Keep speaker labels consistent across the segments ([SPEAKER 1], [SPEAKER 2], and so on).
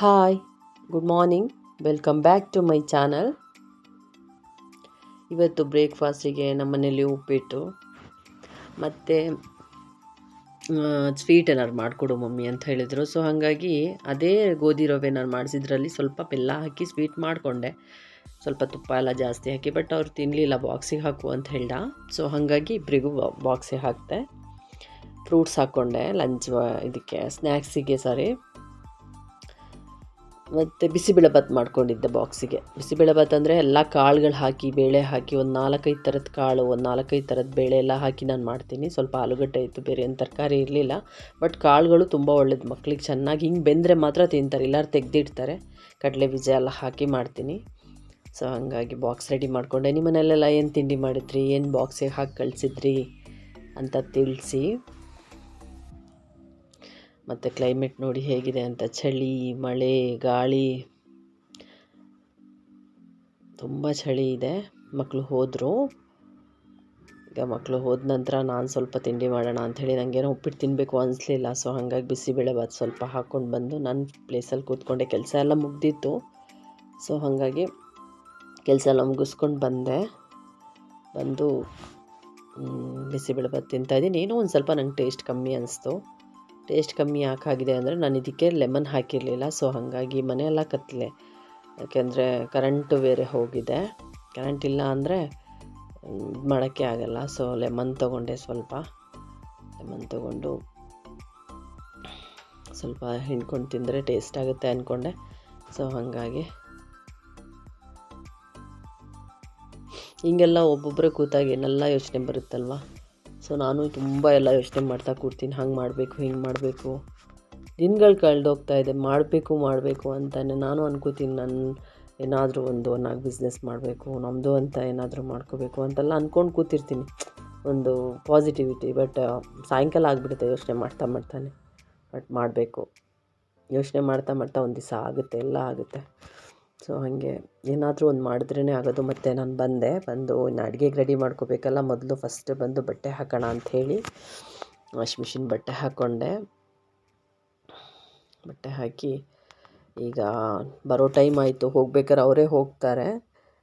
[SPEAKER 1] Hi good morning welcome back to my channel ಇವತ್ತು ಬ್ರೇಕ್ಫಾಸ್ಟಿಗೆ ನಮ್ಮನೇಲಿ ಉಪ್ಪಿಟ್ಟು, ಮತ್ತು ಸ್ವೀಟ್ ಏನಾದ್ರು ಮಾಡಿಕೊಡು ಮಮ್ಮಿ ಅಂತ ಹೇಳಿದರು. ಸೊ ಹಾಗಾಗಿ ಅದೇ ಗೋಧಿ ರವೆ ನಾನು ಮಾಡಿಸಿದ್ರಲ್ಲಿ ಸ್ವಲ್ಪ ಬೆಲ್ಲ ಹಾಕಿ ಸ್ವೀಟ್ ಮಾಡಿಕೊಂಡೆ. ಸ್ವಲ್ಪ ತುಪ್ಪ ಎಲ್ಲ ಜಾಸ್ತಿ ಹಾಕಿ ಬಟ್ ಅವ್ರು ತಿನ್ನಲಿಲ್ಲ ಬಾಕ್ಸಿಗೆ ಹಾಕು ಅಂತ ಹೇಳ್ದ. ಸೊ ಹಾಗಾಗಿ ಇಬ್ಬರಿಗೂ ಬಾಕ್ಸಿಗೆ ಹಾಕಿದೆ. ಫ್ರೂಟ್ಸ್ ಹಾಕ್ಕೊಂಡೆ ಲಂಚ್ ಇದಕ್ಕೆ ಸ್ನ್ಯಾಕ್ಸಿಗೆ ಸಾರಿ ಮತ್ತು ಬಿಸಿಬೇಳೆಭಾತ್ ಮಾಡ್ಕೊಂಡಿದ್ದೆ ಬಾಕ್ಸಿಗೆ. ಬಿಸಿಬೇಳೆಭಾತ್ ಅಂದರೆ ಎಲ್ಲ ಕಾಳುಗಳು ಹಾಕಿ, ಬೇಳೆ ಹಾಕಿ, ಒಂದು ನಾಲ್ಕೈದು ಥರದ ಕಾಳು, ಒಂದು ನಾಲ್ಕೈದು ಥರದ ಬೇಳೆ ಎಲ್ಲ ಹಾಕಿ ನಾನು ಮಾಡ್ತೀನಿ. ಸ್ವಲ್ಪ ಆಲೂಗಡ್ಡೆ ಇತ್ತು, ಬೇರೆ ಏನು ತರಕಾರಿ ಇರಲಿಲ್ಲ. ಬಟ್ ಕಾಳುಗಳು ತುಂಬ ಒಳ್ಳೇದು ಮಕ್ಳಿಗೆ ಚೆನ್ನಾಗಿ ಹಿಂಗೆ ಬೆಂದರೆ ಮಾತ್ರ ತಿಂತಾರೆ. ಎಲ್ಲರೂ ತೆಗೆದಿಡ್ತಾರೆ. ಕಡಲೆ ಬೀಜ ಎಲ್ಲ ಹಾಕಿ ಮಾಡ್ತೀನಿ. ಸೊ, ಹಾಗಾಗಿ ಬಾಕ್ಸ್ ರೆಡಿ ಮಾಡಿಕೊಂಡೆ. ನಿಮ್ಮನೆಯಲ್ಲೆಲ್ಲ ಏನು ತಿಂಡಿ ಮಾಡಿದ್ರಿ? ಏನು ಬಾಕ್ಸಿಗೆ ಹಾಕಿ ಕಳಿಸಿದ್ರಿ ಅಂತ ತಿಳಿಸಿ. ಮತ್ತು ಕ್ಲೈಮೇಟ್ ನೋಡಿ ಹೇಗಿದೆ ಅಂತ. ಚಳಿ, ಮಳೆ, ಗಾಳಿ. ತುಂಬ ಚಳಿ ಇದೆ. ಮಕ್ಕಳು ಹೋದರು. ಈಗ ಮಕ್ಕಳು ಹೋದ ನಂತರ ನಾನು ಸ್ವಲ್ಪ ತಿಂಡಿ ಮಾಡೋಣ ಅಂಥೇಳಿ ನನಗೇನೋ ಉಪ್ಪಿಟ್ಟು ತಿನ್ನಬೇಕು ಅನಿಸ್ಲಿಲ್ಲ. ಸೊ ಹಾಗಾಗಿ ಬಿಸಿಬೇಳೆಭಾತ್ ಸ್ವಲ್ಪ ಹಾಕ್ಕೊಂಡು ಬಂದು ನನ್ನ ಪ್ಲೇಸಲ್ಲಿ ಕೂತ್ಕೊಂಡೆ. ಕೆಲಸ ಎಲ್ಲ ಮುಗ್ದಿತ್ತು. ಸೊ ಹಾಗಾಗಿ ಕೆಲಸ ಎಲ್ಲ ಮುಗಿಸ್ಕೊಂಡು ಬಂದೆ. ಬಂದು ಬಿಸಿಬೇಳೆಭಾತ್ ತಿಂತಾಯಿದ್ದೀನಿ ಏನೋ ಒಂದು ಸ್ವಲ್ಪ ನಂಗೆ ಟೇಸ್ಟ್ ಕಮ್ಮಿ ಅನಿಸ್ತು. ಟೇಸ್ಟ್ ಕಮ್ಮಿ ಯಾಕಾಗಿದೆ ಅಂದರೆ ನಾನು ಇದಕ್ಕೆ ಲೆಮನ್ ಹಾಕಿರಲಿಲ್ಲ. ಸೊ ಹಾಗಾಗಿ ಮನೆಯೆಲ್ಲ ಕತ್ತಲೆ. ಯಾಕೆಂದರೆ ಕರೆಂಟು ಬೇರೆ ಹೋಗಿದೆ. ಕರೆಂಟ್ ಇಲ್ಲ ಅಂದರೆ ಮಾಡೋಕ್ಕೆ ಆಗಲ್ಲ. ಸೊ ಲೆಮನ್ ತೊಗೊಂಡೆ ಸ್ವಲ್ಪ. ಲೆಮನ್ ತೊಗೊಂಡು ಸ್ವಲ್ಪ ಹಿಂಡ್ಕೊಂಡು ತಿಂದರೆ ಟೇಸ್ಟ್ ಆಗುತ್ತೆ ಅಂದ್ಕೊಂಡೆ ಸೊ ಹಾಗಾಗಿ ಹಿಂಗೆಲ್ಲ ಒಬ್ಬೊಬ್ಬರೇ ಕೂತಾಗ ಏನೆಲ್ಲ ಯೋಚನೆ ಬರುತ್ತಲ್ವ? ಸೊ ನಾನು ತುಂಬ ಎಲ್ಲ ಯೋಚನೆ ಮಾಡ್ತಾ ಕೂರ್ತೀನಿ. ಹಂಗೆ ಮಾಡಬೇಕು, ಹಿಂಗೆ ಮಾಡಬೇಕು. ದಿನಗಳು ಕಳೆದೋಗ್ತಾ ಇದೆ. ಮಾಡಬೇಕು ಮಾಡಬೇಕು ಅಂತಲೇ ನಾನು ಅನ್ಕೋತೀನಿ. ನನ್ನ ಏನಾದರೂ ಒಂದು ನಾಲ್ಕು ಬಿಸ್ನೆಸ್ ಮಾಡಬೇಕು ನಮ್ಮದು ಅಂತ ಏನಾದರೂ ಮಾಡ್ಕೋಬೇಕು ಅಂತೆಲ್ಲ ಅಂದ್ಕೊಂಡು ಕೂತಿರ್ತೀನಿ. ಒಂದು ಪಾಸಿಟಿವಿಟಿ ಬಟ್ ಸಾಯಂಕಾಲ ಆಗಿಬಿಡುತ್ತೆ ಯೋಚನೆ ಮಾಡ್ತಾ ಮಾಡ್ತಾನೆ. ಬಟ್ ಮಾಡಬೇಕು. ಯೋಚನೆ ಮಾಡ್ತಾ ಮಾಡ್ತಾ ಒಂದು ದಿವಸ ಆಗುತ್ತೆ, ಎಲ್ಲ ಆಗುತ್ತೆ. ಸೊ ಹಾಗೆ ಏನಾದರೂ ಒಂದು ಮಾಡಿದ್ರೇ ಆಗೋದು. ಮತ್ತು ನಾನು ಬಂದೆ. ಬಂದು ಇನ್ನು ಅಡುಗೆಗೆ ರೆಡಿ ಮಾಡ್ಕೋಬೇಕಲ್ಲ. ಮೊದಲು ಫಸ್ಟ್ ಬಂದು ಬಟ್ಟೆ ಹಾಕೋಣ ಅಂಥೇಳಿ ವಾಷಿಂಗ್ ಮಿಷಿನ್ ಬಟ್ಟೆ ಹಾಕ್ಕೊಂಡೆ ಬಟ್ಟೆ ಹಾಕಿ ಈಗ ಬರೋ ಟೈಮ್ ಆಯಿತು. ಹೋಗ್ಬೇಕಾರೆ ಅವರೇ ಹೋಗ್ತಾರೆ.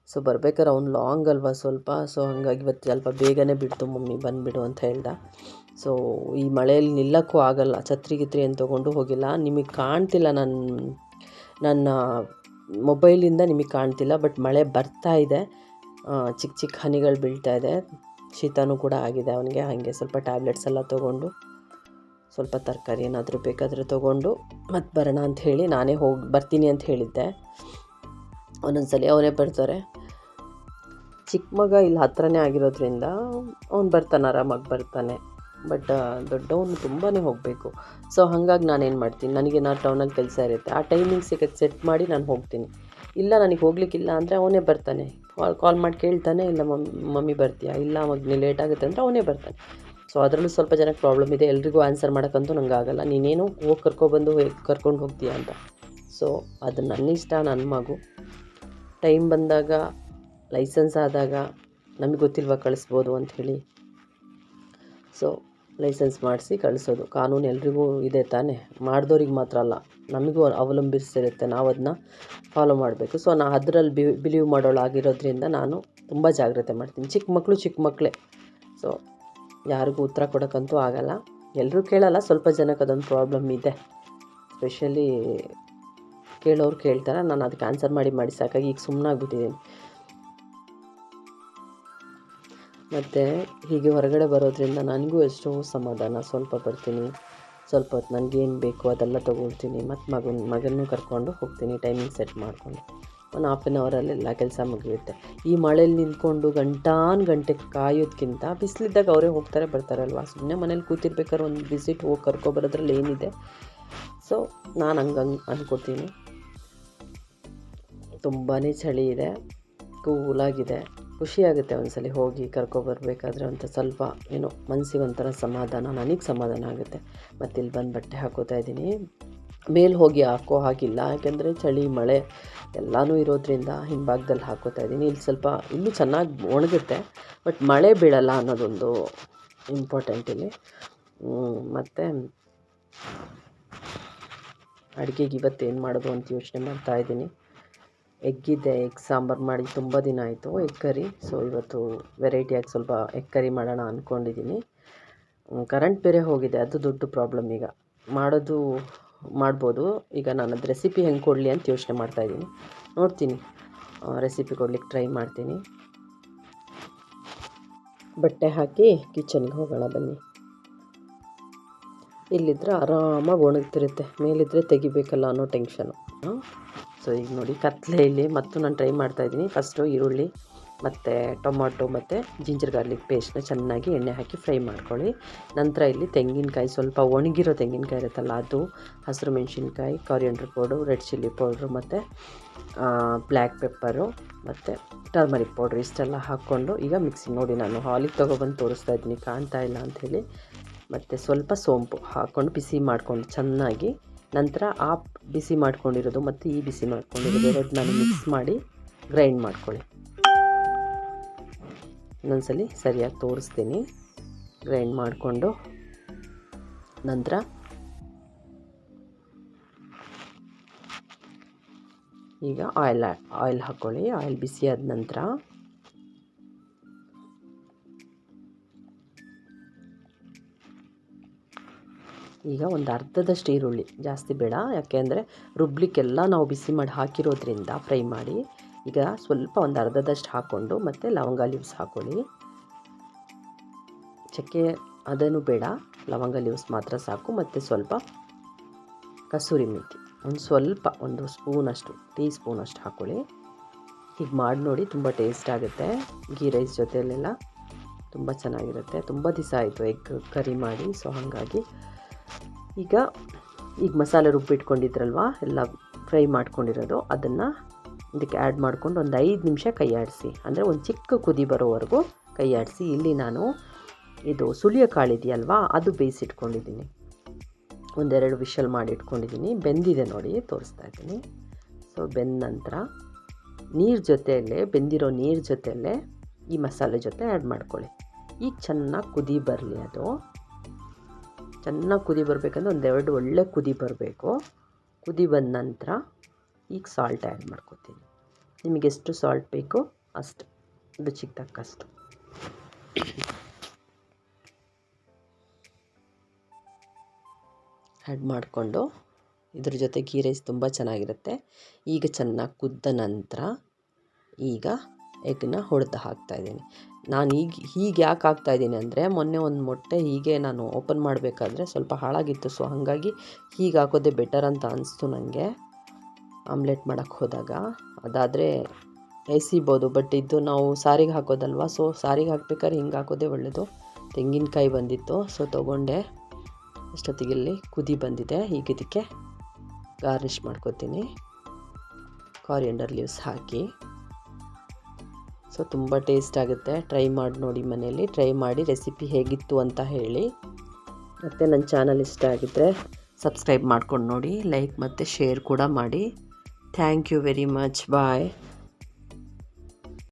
[SPEAKER 1] ಸೊ ಬರ್ಬೇಕಾರೆ ಅವ್ನು ಲಾಂಗ್ ಅಲ್ವಾ ಸ್ವಲ್ಪ. ಸೊ ಹಾಗಾಗಿ ಇವತ್ತು ಸ್ವಲ್ಪ ಬೇಗನೆ ಬಿಡ್ತು. ಮಮ್ಮಿ, ಬಂದುಬಿಡು ಅಂತ ಹೇಳ್ದ. ಸೊ ಈ ಮಳೆಯಲ್ಲಿ ನಿಲ್ಲಕ್ಕೂ ಆಗಲ್ಲ. ಛತ್ರಿ ಗಿತ್ರಿ ಏನು ತೊಗೊಂಡು ಹೋಗಿಲ್ಲ. ನಿಮಗೆ ಕಾಣ್ತಿಲ್ಲ ನನ್ನ ನನ್ನ ಮೊಬೈಲಿಂದ ನಿಮಗೆ ಕಾಣ್ತಿಲ್ಲ, ಬಟ್ ಮಳೆ ಬರ್ತಾ ಇದೆ. ಚಿಕ್ಕ ಚಿಕ್ಕ ಹನಿಗಳು ಬೀಳ್ತಾ ಇದೆ. ಶೀತನೂ ಕೂಡ ಆಗಿದೆ ಅವನಿಗೆ. ಹಾಗೆ ಸ್ವಲ್ಪ ಟ್ಯಾಬ್ಲೆಟ್ಸ್ ಎಲ್ಲ ತೊಗೊಂಡು, ಸ್ವಲ್ಪ ತರಕಾರಿ ಏನಾದರೂ ಬೇಕಾದರೆ ತೊಗೊಂಡು ಮತ್ತೆ ಬರೋಣ ಅಂತ ಹೇಳಿ ನಾನೇ ಹೋಗಿ, ಬರ್ತೀನಿ ಅಂತ ಹೇಳಿದ್ದೆ. ಒಂದೊಂದ್ಸಲಿ ಅವರೇ ಬರ್ತಾರೆ. ಚಿಕ್ಕ ಮಗ ಇಲ್ಲಿ ಹತ್ರನೇ ಆಗಿರೋದ್ರಿಂದ ಅವ್ನು ಬರ್ತಾನೆ, ಆರಾಮಾಗಿ ಬರ್ತಾನೆ. ಬಟ್ ದೊಡ್ಡವನು ತುಂಬಾ ಹೋಗಬೇಕು. ಸೊ ಹಾಗಾಗಿ ನಾನೇನು ಮಾಡ್ತೀನಿ? ನನಗೆ ನಾ ಟೌನಲ್ಲಿ ಕೆಲಸ ಇರುತ್ತೆ, ಆ ಟೈಮಿಂಗ್ಸಿಗೆ ಸೆಟ್ ಮಾಡಿ ನಾನು ಹೋಗ್ತೀನಿ. ಇಲ್ಲ ನನಗೆ ಹೋಗ್ಲಿಕ್ಕಿಲ್ಲ ಅಂದರೆ ಅವನೇ ಬರ್ತಾನೆ. ಕಾಲ್ ಕಾಲ್ ಮಾಡಿ ಕೇಳ್ತಾನೆ, ಇಲ್ಲ ಮಮ್ಮಿ ಬರ್ತೀಯಾ? ಇಲ್ಲ ಮಗ್ನಿ ಲೇಟ್ ಆಗುತ್ತೆ ಅಂದರೆ ಅವನೇ ಬರ್ತಾನೆ. ಸೊ ಅದರಲ್ಲೂ ಸ್ವಲ್ಪ ಜನಕ್ಕೆ ಪ್ರಾಬ್ಲಮ್ ಇದೆ. ಎಲ್ರಿಗೂ ಆನ್ಸರ್ ಮಾಡೋಕ್ಕಂತೂ ನಂಗೆ ಆಗಲ್ಲ. ನೀನೇನು ಹೋಗಿ ಕರ್ಕೊಬಂದು ಕರ್ಕೊಂಡು ಹೋಗ್ತೀಯಾ ಅಂತ. ಸೊ ಅದು ನನ್ನ ಇಷ್ಟ, ನನ್ನ ಮಗು. ಟೈಮ್ ಬಂದಾಗ ಲೈಸೆನ್ಸ್ ಆದಾಗ ನಮಗೆ ಗೊತ್ತಿಲ್ವ ಕಳಿಸ್ಬೋದು ಅಂಥೇಳಿ ಸೊ ಲೈಸೆನ್ಸ್ ಮಾಡಿಸಿ ಕಳಿಸೋದು. ಕಾನೂನು ಎಲ್ರಿಗೂ ಇದೆ ತಾನೇ? ಮಾಡಿದವ್ರಿಗೆ ಮಾತ್ರ ಅಲ್ಲ, ನಮಗೂ ಅವಲಂಬಿಸಿರುತ್ತೆ. ನಾವು ಅದನ್ನ ಫಾಲೋ ಮಾಡಬೇಕು. ಸೊ ನಾ ಅದರಲ್ಲಿ ಬಿ ಬಿಲೀವ್ ಮಾಡೋಳಾಗಿರೋದ್ರಿಂದ ನಾನು ತುಂಬ ಜಾಗ್ರತೆ ಮಾಡ್ತೀನಿ. ಚಿಕ್ಕ ಮಕ್ಕಳು ಚಿಕ್ಕ ಮಕ್ಕಳೇ ಸೊ ಯಾರಿಗೂ ಉತ್ತರ ಕೊಡೋಕ್ಕಂತೂ ಆಗಲ್ಲ. ಎಲ್ಲರೂ ಕೇಳಲ್ಲ, ಸ್ವಲ್ಪ ಜನಕ್ಕೆ ಅದೊಂದು ಪ್ರಾಬ್ಲಮ್ ಇದೆ. ಸ್ಪೆಷಲಿ ಕೇಳೋರು ಕೇಳ್ತಾರೆ. ನಾನು ಅದಕ್ಕೆ ಆನ್ಸರ್ ಮಾಡಿ ಮಾಡಿ ಸಾಕಾಗಿ ಈಗ ಸುಮ್ಮನಾಗ್ಬಿಟ್ಟಿದ್ದೀನಿ ಮತ್ತು ಹೀಗೆ ಹೊರಗಡೆ ಬರೋದ್ರಿಂದ ನನಗೂ ಎಷ್ಟೋ ಸಮಾಧಾನ. ಸ್ವಲ್ಪ ಬರ್ತೀನಿ, ಸ್ವಲ್ಪ ಹೊತ್ತು ನನಗೇನು ಬೇಕು ಅದೆಲ್ಲ ತೊಗೊಳ್ತೀನಿ. ಮತ್ತು ಮಗನ ಮಗನೂ ಕರ್ಕೊಂಡು ಹೋಗ್ತೀನಿ ಟೈಮಿಂಗ್ ಸೆಟ್ ಮಾಡಿಕೊಂಡು. ಒಂದು ಹಾಫ್ ಆನ್ ಅವರಲ್ಲೆಲ್ಲ ಕೆಲಸ ಮುಗಿಯುತ್ತೆ. ಈ ಮಳೇಲಿ ನಿಂತ್ಕೊಂಡು ಗಂಟಾನು ಗಂಟೆ ಕಾಯೋದಕ್ಕಿಂತ ಬಿಸಿಲಿದ್ದಾಗ ಅವರೇ ಹೋಗ್ತಾರೆ, ಬರ್ತಾರಲ್ವ? ಸುಮ್ಮನೆ ಮನೇಲಿ ಕೂತಿರ್ಬೇಕಾದ್ರೆ ಒಂದು ವಿಸಿಟ್ ಹೋಗಿ ಕರ್ಕೊಬರೋದ್ರಲ್ಲಿ ಏನಿದೆ? ಸೊ ನಾನು ಹಂಗೆ ಅಂದ್ಕೋತೀನಿ ತುಂಬಾ ಚಳಿ ಇದೆ ಕೂಲಾಗಿದೆ ಖುಷಿಯಾಗುತ್ತೆ ಒಂದ್ಸಲಿ ಹೋಗಿ ಕರ್ಕೊಬರ್ಬೇಕಾದ್ರೆ ಅಂತ ಸ್ವಲ್ಪ ಏನೋ ಮನಸ್ಸಿಗೆ ಒಂಥರ ಸಮಾಧಾನ, ನನಗೆ ಸಮಾಧಾನ ಆಗುತ್ತೆ. ಮತ್ತು ಇಲ್ಲಿ ಬಂದು ಬಟ್ಟೆ ಹಾಕೋತಾ ಇದ್ದೀನಿ. ಮೇಲೆ ಹೋಗಿ ಹಾಕೋ ಹಾಗಿಲ್ಲ, ಯಾಕೆಂದರೆ ಚಳಿ, ಮಳೆ ಎಲ್ಲನೂ ಇರೋದ್ರಿಂದ ಹಿಂಭಾಗದಲ್ಲಿ ಹಾಕೋತಾ ಇದ್ದೀನಿ. ಇಲ್ಲಿ ಸ್ವಲ್ಪ ಇನ್ನೂ ಚೆನ್ನಾಗಿ ಒಣಗುತ್ತೆ, ಬಟ್ ಮಳೆ ಬೀಳಲ್ಲ ಅನ್ನೋದೊಂದು ಇಂಪಾರ್ಟೆಂಟ್ ಇಲ್ಲಿ. ಮತ್ತು ಅಡುಗೆಗೆ ಇವತ್ತು ಏನು ಮಾಡೋದು ಅಂತ ಯೋಚನೆ ಮಾಡ್ತಾ ಎಗ್ಗಿದ್ದೆ ಎಗ್ ಸಾಂಬಾರು ಮಾಡಿ ತುಂಬ ದಿನ ಆಯಿತು ಎಗ್ ಕರಿ. ಸೊ ಇವತ್ತು ವೆರೈಟಿಯಾಗಿ ಸ್ವಲ್ಪ ಎಗ್ ಕರಿ ಮಾಡೋಣ ಅಂದ್ಕೊಂಡಿದ್ದೀನಿ ಕರೆಂಟ್ ಬೇರೆ ಹೋಗಿದೆ, ಅದು ದೊಡ್ಡ ಪ್ರಾಬ್ಲಮ್ ಈಗ. ಮಾಡೋದು ಮಾಡ್ಬೋದು. ಈಗ ನಾನು ಅದು ರೆಸಿಪಿ ಹೆಂಗೆ ಕೊಡಲಿ ಅಂತ ಯೋಚನೆ ಮಾಡ್ತಾಯಿದ್ದೀನಿ ನೋಡ್ತೀನಿ. ರೆಸಿಪಿ ಕೊಡ್ಲಿಕ್ಕೆ ಟ್ರೈ ಮಾಡ್ತೀನಿ. ಬಟ್ಟೆ ಹಾಕಿ ಕಿಚನ್ಗೆ ಹೋಗೋಣ ಬನ್ನಿ. ಇಲ್ಲಿದ್ರೆ ಆರಾಮಾಗಿ ಒಣಗ್ತಿರುತ್ತೆ. ಮೇಲಿದ್ರೆ ತೆಗಿಬೇಕಲ್ಲ ಅನ್ನೋ ಟೆನ್ಷನು ಸೊ ಈಗ ನೋಡಿ, ಕತ್ಲೆಯಲ್ಲಿ ಮತ್ತು ನಾನು ಟ್ರೈ ಮಾಡ್ತಾಯಿದ್ದೀನಿ ಫಸ್ಟು ಈರುಳ್ಳಿ ಮತ್ತು ಟೊಮಾಟೊ ಮತ್ತು ಜಿಂಜರ್ ಗಾರ್ಲಿಕ್ ಪೇಸ್ಟ್ನ ಚೆನ್ನಾಗಿ ಎಣ್ಣೆ ಹಾಕಿ ಫ್ರೈ ಮಾಡ್ಕೊಳ್ಳಿ. ನಂತರ ಇಲ್ಲಿ ತೆಂಗಿನಕಾಯಿ, ಸ್ವಲ್ಪ ಒಣಗಿರೋ ತೆಂಗಿನಕಾಯಿ ಇರುತ್ತಲ್ಲ ಅದು, ಹಸಿರು ಮೆಣಸಿನ್ಕಾಯಿ coriander powder red chilli powder ಮತ್ತು ಬ್ಲ್ಯಾಕ್ ಪೆಪ್ಪರು ಮತ್ತು ಟರ್ಮರಿಕ್ ಪೌಡ್ರ್ ಇಷ್ಟೆಲ್ಲ ಹಾಕ್ಕೊಂಡು ಈಗ ಮಿಕ್ಸಿ ನೋಡಿ ನಾನು. ಹಾಲಿಗೆ ತೊಗೊಬಂದು ತೋರಿಸ್ತಾ ಇದ್ದೀನಿ, ಕಾಣ್ತಾ ಇಲ್ಲ ಅಂಥೇಳಿ ಮತ್ತು ಸ್ವಲ್ಪ ಸೋಂಪು ಹಾಕ್ಕೊಂಡು ಬಿಸಿ ಮಾಡ್ಕೊಂಡು ಚೆನ್ನಾಗಿ ನಂತರ ಆ ಬಿಸಿ ಮಾಡ್ಕೊಂಡಿರೋದು ಮತ್ತು ಈ ಬಿಸಿ ಮಾಡ್ಕೊಂಡಿರೋದು ಎರಡು ನಾನು ಮಿಕ್ಸ್ ಮಾಡಿ ಗ್ರೈಂಡ್ ಮಾಡ್ಕೊಳ್ಳಿ. ಇನ್ನೊಂದ್ಸಲಿ ಸರಿಯಾಗಿ ತೋರಿಸ್ತೀನಿ. ಗ್ರೈಂಡ್ ಮಾಡಿಕೊಂಡು ನಂತರ ಈಗ ಆಯಿಲ್ ಆಯಿಲ್ ಹಾಕ್ಕೊಳ್ಳಿ ಆಯಿಲ್ ಬಿಸಿ ಆದ ನಂತರ ಈಗ ಒಂದು ಅರ್ಧದಷ್ಟು ಈರುಳ್ಳಿ ಜಾಸ್ತಿ ಬೇಡ. ಯಾಕೆಂದರೆ ರುಬ್ಲಿಕ್ಕೆಲ್ಲ ನಾವು ಬಿಸಿ ಮಾಡಿ ಹಾಕಿರೋದ್ರಿಂದ ಫ್ರೈ ಮಾಡಿ ಈಗ ಸ್ವಲ್ಪ ಒಂದು ಅರ್ಧದಷ್ಟು ಹಾಕ್ಕೊಂಡು ಮತ್ತು ಲವಂಗ ಲೀವ್ಸ್ ಹಾಕ್ಕೊಳ್ಳಿ ಚಕ್ಕೆ ಅದನ್ನು ಬೇಡ. ಲವಂಗ ಲೀವ್ಸ್ ಮಾತ್ರ ಸಾಕು. ಮತ್ತು ಸ್ವಲ್ಪ ಕಸೂರಿ ಮೇಥಿ ಒಂದು ಸ್ವಲ್ಪ ಒಂದು ಸ್ಪೂನಷ್ಟು ಟೀ ಸ್ಪೂನಷ್ಟು ಹಾಕ್ಕೊಳ್ಳಿ ಹೀಗೆ ಮಾಡಿ ನೋಡಿ ತುಂಬ ಟೇಸ್ಟ್ ಆಗುತ್ತೆ. ಗೀ ರೈಸ್ ಜೊತೆಯಲ್ಲೆಲ್ಲ ತುಂಬ ಚೆನ್ನಾಗಿರುತ್ತೆ. ತುಂಬ ದಿವಸ ಆಯಿತು ಎಗ್ ಕರಿ ಮಾಡಿ. ಸೊ ಹಾಗಾಗಿ ಈಗ ಈಗ ಮಸಾಲೆ ರುಬ್ಬಿಟ್ಕೊಂಡಿದ್ರಲ್ವ ಎಲ್ಲ ಫ್ರೈ ಮಾಡ್ಕೊಂಡಿರೋದು. ಅದನ್ನು ಇದಕ್ಕೆ ಆ್ಯಡ್ ಮಾಡ್ಕೊಂಡು ಒಂದು ಐದು ನಿಮಿಷ ಕೈ ಆಡಿಸಿ. ಅಂದರೆ ಒಂದು ಚಿಕ್ಕ ಕುದಿ ಬರೋವರೆಗೂ ಕೈ ಆಡಿಸಿ. ಇಲ್ಲಿ ನಾನು ಇದು ಸುಲಿಯ ಕಾಳಿದೆಯಲ್ವಾ ಅದು ಬೇಯಿಸಿಟ್ಕೊಂಡಿದ್ದೀನಿ ಒಂದೆರಡು ವಿಷಲ್ ಮಾಡಿ ಇಟ್ಕೊಂಡಿದ್ದೀನಿ. ಬೆಂದಿದೆ ನೋಡಿ, ತೋರಿಸ್ತಾ ಇದ್ದೀನಿ. ಸೊ ಬೆಂದ ನಂತರ ನೀರು ಜೊತೆಯಲ್ಲೇ, ಬೆಂದಿರೋ ನೀರು ಜೊತೆಯಲ್ಲೇ ಈ ಮಸಾಲೆ ಜೊತೆ ಆ್ಯಡ್ ಮಾಡ್ಕೊಳ್ಳಿ. ಈಗ ಚೆನ್ನಾಗಿ ಕುದಿ ಬರಲಿ ಅದು. ಚೆನ್ನಾಗಿ ಕುದಿ ಬರಬೇಕಂದ್ರೆ ಒಂದೆರಡು ಒಳ್ಳೆ ಕುದಿ ಬರಬೇಕು. ಕುದಿ ಬಂದ ನಂತರ ಈಗ ಸಾಲ್ಟ್ ಆ್ಯಡ್ ಮಾಡ್ಕೋತೀನಿ. ನಿಮಗೆ ಎಷ್ಟು ಸಾಲ್ಟ್ ಬೇಕು ಅಷ್ಟು, ರುಚಿಗೆ ತಕ್ಕಷ್ಟು. ಆ್ಯಡ್ ಮಾಡಿಕೊಂಡು ಇದ್ರ ಜೊತೆ ಗೀ ರೈಸ್ ತುಂಬ ಚೆನ್ನಾಗಿರುತ್ತೆ. ಈಗ ಚೆನ್ನಾಗಿ ಕುದ್ದ ನಂತರ ಈಗ ಎಗ್ನ ಹೊಡೆದು ಹಾಕ್ತಾಯಿದ್ದೀನಿ ನಾನು ಈಗ ಹೀಗೆ ಯಾಕೆ ಹಾಕ್ತಾಯಿದ್ದೀನಿ ಅಂದರೆ ಮೊನ್ನೆ ಒಂದು ಮೊಟ್ಟೆ ಹೀಗೆ ನಾನು ಓಪನ್ ಮಾಡಬೇಕಾದ್ರೆ ಸ್ವಲ್ಪ ಹಾಳಾಗಿತ್ತು. ಸೊ ಹಾಗಾಗಿ ಹೀಗೆ ಹಾಕೋದೇ ಬೆಟರ್ ಅಂತ ಅನಿಸ್ತು ನನಗೆ ಆಮ್ಲೆಟ್ ಮಾಡೋಕ್ಕೆ ಹೋದಾಗ. ಅದಾದರೆ ಎಸಿಬೋದು ಬಟ್ ಇದು ನಾವು ಸಾರಿಗೆ ಹಾಕೋದಲ್ವ? ಸೊ ಸಾರಿಗೆ ಹಾಕ್ಬೇಕಾದ್ರೆ ಹಿಂಗೆ ಹಾಕೋದೇ ಒಳ್ಳೆಯದು ತೆಂಗಿನಕಾಯಿ ಬಂದಿತ್ತು. ಸೊ ತೊಗೊಂಡೆ. ಅಷ್ಟೊತ್ತಿಗೆ ಕುದಿ ಬಂದಿದೆ. ಈಗ ಇದಕ್ಕೆ ಗಾರ್ನಿಷ್ ಮಾಡ್ಕೋತೀನಿ. ಕಾರಿಯಂಡರ್ ಲೀವ್ಸ್ ಹಾಕಿ. ಸೊ ತುಂಬ ಟೇಸ್ಟ್ ಆಗುತ್ತೆ. ಟ್ರೈ ಮಾಡಿ ನೋಡಿ ಮನೆಯಲ್ಲಿ. ಟ್ರೈ ಮಾಡಿ ರೆಸಿಪಿ ಹೇಗಿತ್ತು ಅಂತ ಹೇಳಿ. ಮತ್ತು ನನ್ನ ಚಾನಲ್ ಇಷ್ಟ ಆಗಿದ್ದರೆ ಸಬ್ಸ್ಕ್ರೈಬ್ ಮಾಡ್ಕೊಂಡು ನೋಡಿ. ಲೈಕ್ ಮತ್ತು ಶೇರ್ ಕೂಡ ಮಾಡಿ. Thank you very much. Bye.